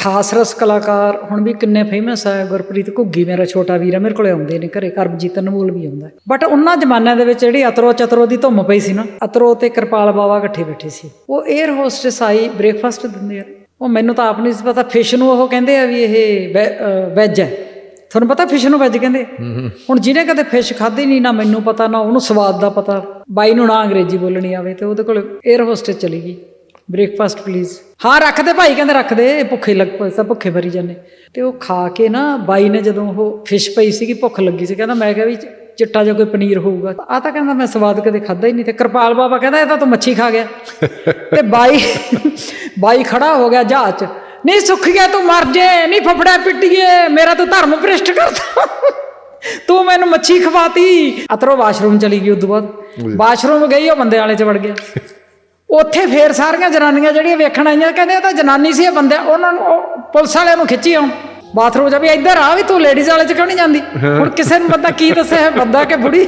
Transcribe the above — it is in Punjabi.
ਖਾਸ ਰਸ ਕਲਾਕਾਰ, ਹੁਣ ਵੀ ਕਿੰਨੇ ਫੇਮਸ ਆ ਗੁਰਪ੍ਰੀਤ ਘੁੱਗੀ, ਮੇਰਾ ਛੋਟਾ ਵੀਰ ਆ, ਮੇਰੇ ਕੋਲੇ ਆਉਂਦੇ ਨੇ ਘਰੇ, ਕਰਮਜੀਤ ਅਨਮੋਲ ਵੀ ਆਉਂਦਾ ਬਟ ਉਹਨਾਂ ਜ਼ਮਾਨਿਆਂ ਦੇ ਵਿੱਚ ਜਿਹੜੀ ਅਤਰੋ ਚਤਰੋ ਦੀ ਧੁੰਮ ਪਈ ਸੀ ਨਾ, ਅਤਰੋ ਤੇ ਕਿਰਪਾਲ ਬਾਵਾ ਇਕੱਠੇ ਬੈਠੇ ਸੀ। ਉਹ 에ਅਰ ਹੋਸਟਸ ਆਈ ਬ੍ਰੇਕਫਾਸਟ ਦਿੰਦੇ ਆ। ਉਹ ਮੈਨੂੰ ਤਾਂ ਆਪ ਨਹੀਂ ਸੀ ਪਤਾ ਫਿਸ਼ ਨੂੰ ਉਹ ਕਹਿੰਦੇ ਆ ਵੀ ਇਹ ਵੈਜ ਹੈ। ਤੁਹਾਨੂੰ ਪਤਾ ਫਿਸ਼ ਨੂੰ ਵੈਜ ਕਹਿੰਦੇ? ਹੁਣ ਜਿਹਨੇ ਕਦੇ ਫਿਸ਼ ਖਾਧੀ ਨਹੀਂ, ਨਾ ਮੈਨੂੰ ਪਤਾ, ਨਾ ਉਹਨੂੰ ਸਵਾਦ ਦਾ ਪਤਾ। ਬਾਈ ਨੂੰ ਨਾ ਅੰਗਰੇਜ਼ੀ ਬੋਲਣੀ ਆਵੇ ਤੇ ਉਹਦੇ ਕੋਲ 에ਅਰ ਹੋਸਟਸ ਚਲੀ ਗਈ। ਬ੍ਰੇਕਫਾਸਟ ਪਲੀਜ਼ ਹਾਂ ਰੱਖ ਦੇ ਭਾਈ ਕਹਿੰਦੇ ਰੱਖ ਦੇ ਭੁੱਖੇ ਲੱਗ ਪਏ ਸਭ ਭੁੱਖੇ ਭਰੀ ਜਾਂਦੇ। ਤੇ ਉਹ ਖਾ ਕੇ ਨਾ ਬਾਈ ਨੇ ਜਦੋਂ ਉਹ ਫਿਸ਼ ਪਈ ਸੀਗੀ ਭੁੱਖ ਲੱਗੀ ਸੀ ਕਹਿੰਦਾ ਮੈਂ ਕਿਹਾ ਵੀ ਚਿੱਟਾ ਜਿਹਾ ਕੋਈ ਪਨੀਰ ਹੋਊਗਾ। ਆ ਤਾਂ ਕਹਿੰਦਾ ਮੈਂ ਸਵਾਦ ਕਦੇ ਖਾਦਾ ਹੀ ਨਹੀਂ ਤੇ ਕਿਰਪਾਲ ਬਾਬਾ ਕਹਿੰਦਾ ਇਹ ਤਾਂ ਤੂੰ ਮੱਛੀ ਖਾ ਗਿਆ। ਤੇ ਬਾਈ ਬਾਈ ਖੜਾ ਹੋ ਗਿਆ ਜਹਾਜ਼ 'ਚ। ਨਹੀਂ ਸੁੱਖ ਗਿਆ ਤੂੰ ਮਰ ਜੇ ਨਹੀਂ ਫਫੜਾ ਪਿੱਟੀਏ ਮੇਰਾ ਤੂੰ ਧਰਮ ਭ੍ਰਿਸ਼ਟ ਕਰਦਾ। ਤੂੰ ਮੈਨੂੰ ਮੱਛੀ ਖਵਾਤੀ। ਅਤਰੋ ਵਾਸ਼ਰੂਮ ਚਲੀ ਗਈ ਉਦੋਂ ਬਾਅਦ। ਵਾਸ਼ਰੂਮ ਗਈ ਉਹ ਬੰਦੇ ਵਾਲੇ 'ਚ ਵੜ ਗਿਆ। ਉੱਥੇ ਫੇਰ ਸਾਰੀਆਂ ਜਨਾਨੀਆਂ ਜਿਹੜੀਆਂ ਵੇਖਣ ਆਈਆਂ ਕਹਿੰਦੇ ਇਹ ਤਾਂ ਜਨਾਨੀ ਸੀ ਇਹ ਬੰਦੇ ਉਹਨਾਂ ਨੂੰ ਉਹ ਪੁਲਿਸ ਵਾਲਿਆਂ ਨੂੰ ਖਿੱਚੀ ਆਉਣ ਬਾਥਰੂਮ ਜਾ ਵੀ ਇੱਧਰ ਆ ਵੀ ਤੂੰ ਲੇਡੀਜ਼ ਵਾਲੇ ਚ ਕਿਉਂ ਨਹੀਂ ਜਾਂਦੀ? ਹੁਣ ਕਿਸੇ ਨੂੰ ਬੰਦਾ ਕੀ ਦੱਸੇ ਇਹ ਬੰਦਾ ਕਿ ਬੁੜੀ?